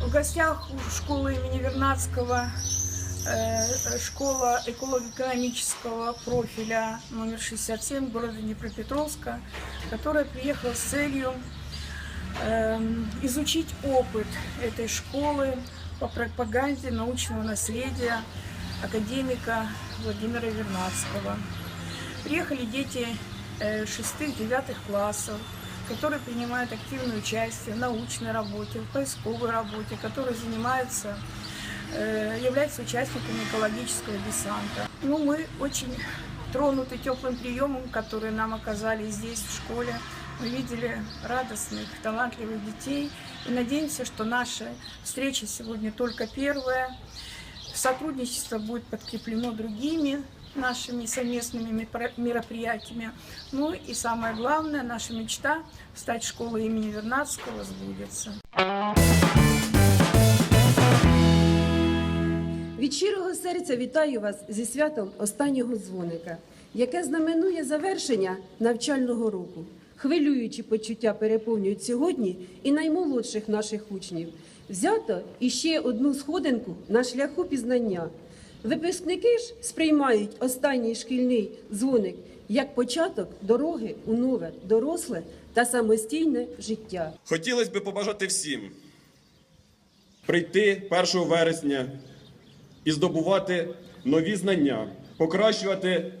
В гостях у школы имени Вернадского э, школа эколого-экономического профиля номер 67 города Днепропетровска, которая приехала с целью эм, изучить опыт этой школы по пропаганде научного наследия академика Владимира Вернадского. Приехали дети э, шестых-девятых классов, которые принимают активное участие в научной работе, в поисковой работе, которые занимаются, э, являются участниками экологического десанта. Ну, мы очень тронуты теплым приемом, который нам оказали здесь, в школе. Мы видели радостных, талантливых детей и надеемся, что наша встреча сегодня только первая. Сотрудничество будет подкреплено другими нашими совместными мероприятиями. Ну и самое главное, наша мечта стать школой имени Вернадского сбудется. Від щирого серця вітаю вас зі святом останнього дзвоника, яке знаменує завершення навчального року. Хвилюючі почуття переповнюють сьогодні і наймолодших наших учнів. Взято іще одну сходинку на шляху пізнання. Випускники ж сприймають останній шкільний дзвоник як початок дороги у нове, доросле та самостійне життя. Хотілося б побажати всім прийти 1 вересня і здобувати нові знання, покращувати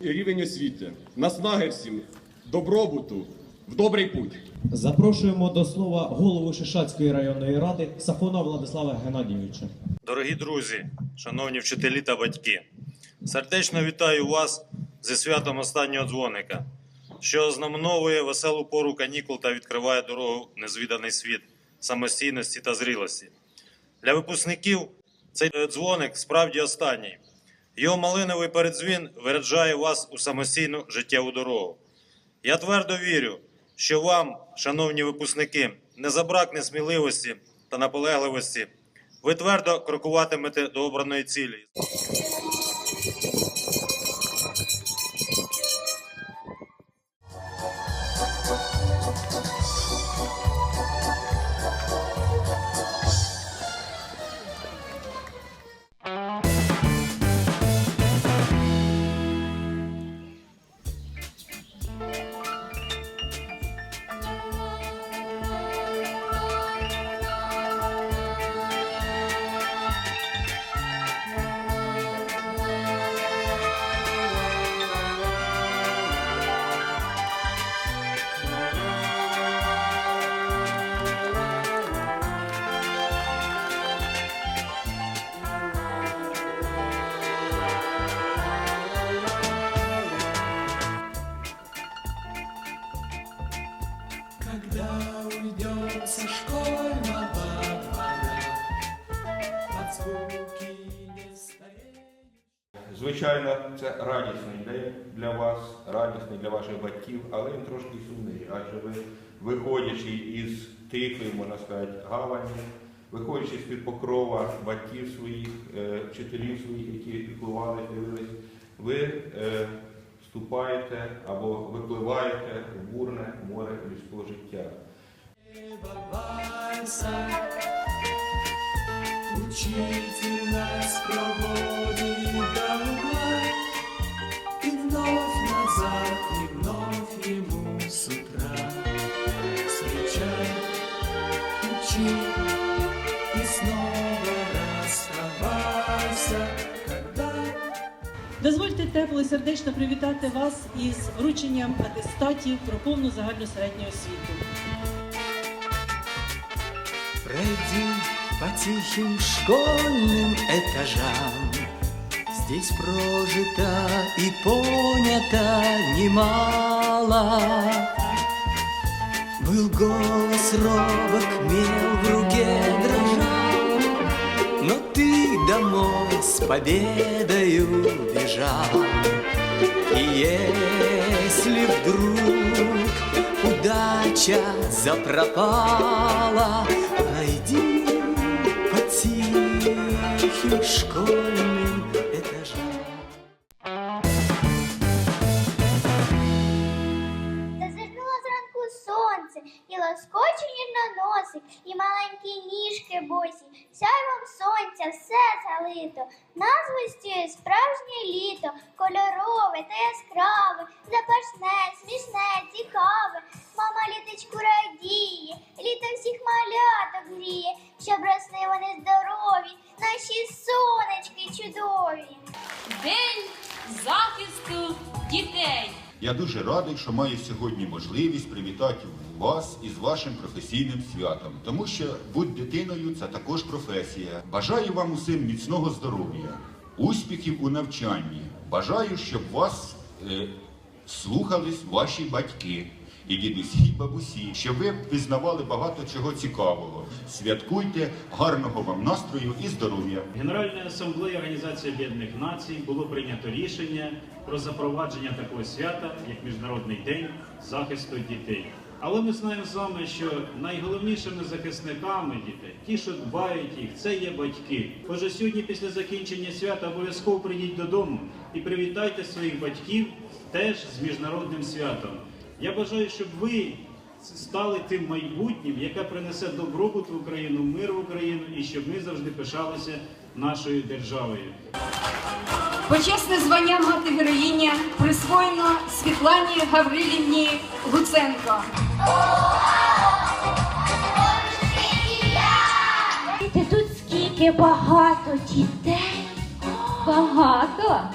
рівень освіти, наснаги всім, добробуту, в добрий путь. Запрошуємо до слова голову Шишацької районної ради Сафона Владислава Геннадійовича. Дорогі друзі, шановні вчителі та батьки, сердечно вітаю вас зі святом останнього дзвоника, що знаменовує веселу пору канікул та відкриває дорогу в незвіданий світ самостійності та зрілості. Для випускників цей дзвоник справді останній. Його малиновий передзвін виряджає вас у самостійну життєву дорогу. Я твердо вірю, що вам, шановні випускники, не забракне сміливості та наполегливості. Ви твердо крокуватимете до обраної цілі. Звичайно, це радісний день для вас, радісний для ваших батьків, але він трошки сумний, адже ви, виходячи із тихої, можна сказати, гавані, виходячи з-під покрова батьків своїх, е, вчителів своїх, які піклували, дивились, ви е, вступаєте або випливаєте в бурне море людського життя. Учитель нас проводит вновь назад, и вновь ему с утра. Учи, и снова расставайся, когда Дозвольте тепло і сердечно привітати вас із врученням атестатів про повну загальну середню освіту. Пройди по тихим школьным этажам. Здесь прожито и понято немало. Был голос робок, мел в руке дрожал Но ты домой с победою бежал И если вдруг удача запропала, найди по тихим школьным маленькі ніжки босі, сяйвом сонця все залито. назвистю справжнє літо, кольорове та яскраве, запашне, смішне, цікаве. Мама літочку радіє, літо всіх маляток гріє, щоб росли вони здорові, Я дуже радий, що маю сьогодні можливість привітати вас із вашим професійним святом, тому що будь дитиною це також професія. Бажаю вам усім міцного здоров'я, успіхів у навчанні. Бажаю, щоб вас е, слухались ваші батьки. І дідусі, бабусі, щоб ви пізнавали багато чого цікавого. Святкуйте, гарного вам настрою і здоров'я. Генеральною асамблеєю Організації Об'єднаних Націй було прийнято рішення про запровадження такого свята, як Міжнародний день захисту дітей. Але ми знаємо з вами, що найголовнішими захисниками дітей, ті, що дбають їх, це є батьки. Отже, сьогодні, після закінчення свята, обов'язково прийдіть додому і привітайте своїх батьків теж з міжнародним святом. Я бажаю, щоб ви стали тим майбутнім, яке принесе добробут в Україну, мир в Україну, і щоб ми завжди пишалися нашою державою. Почесне звання мати героїня присвоєно Світлані Гаврилівні Луценко. Тут скільки багато дітей. Багато.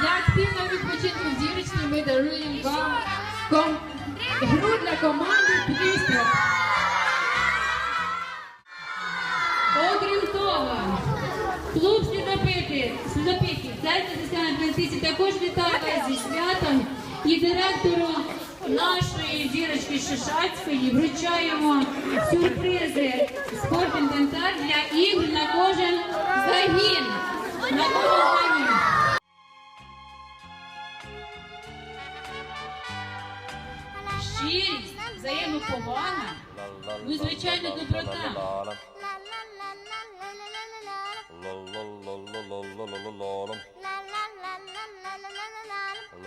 Для активного відпочинку в зірочні ми даруємо вам ком... гру для команди Пристрій. Окрім клуб слідопити, слідопитів, церкви Християн Адвентистів також вітає вас зі святом і директору нашої зірочки Шишацької. Вручаємо сюрпризи. Спортінвентар для ігр на кожен загін. На кожен взаємоповага, ну звичайно доброта.